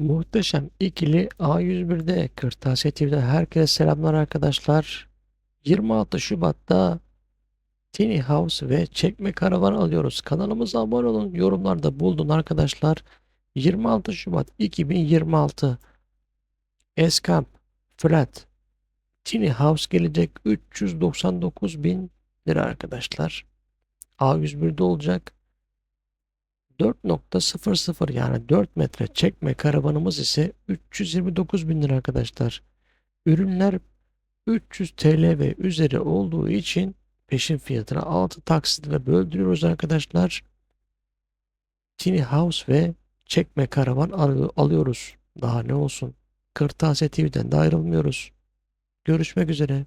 Muhteşem ikili A101'de Kırtasiye TV'den herkese selamlar arkadaşlar. 26 Şubat'ta Tiny House ve Çekme Karavan alıyoruz. Kanalımıza abone olun. Yorumlarda bulun arkadaşlar. 26 Şubat 2026 Escamp Flat Tiny House gelecek 399 bin lira arkadaşlar. A101'de olacak. 4.00 yani 4 metre çekme karavanımız ise 329 bin lira arkadaşlar. Ürünler 300 TL ve üzeri olduğu için peşin fiyatına 6 taksitle böldürüyoruz arkadaşlar. Tiny House ve çekme karavan al- alıyoruz. Daha ne olsun. Kırtasiye TV'den de ayrılmıyoruz. Görüşmek üzere.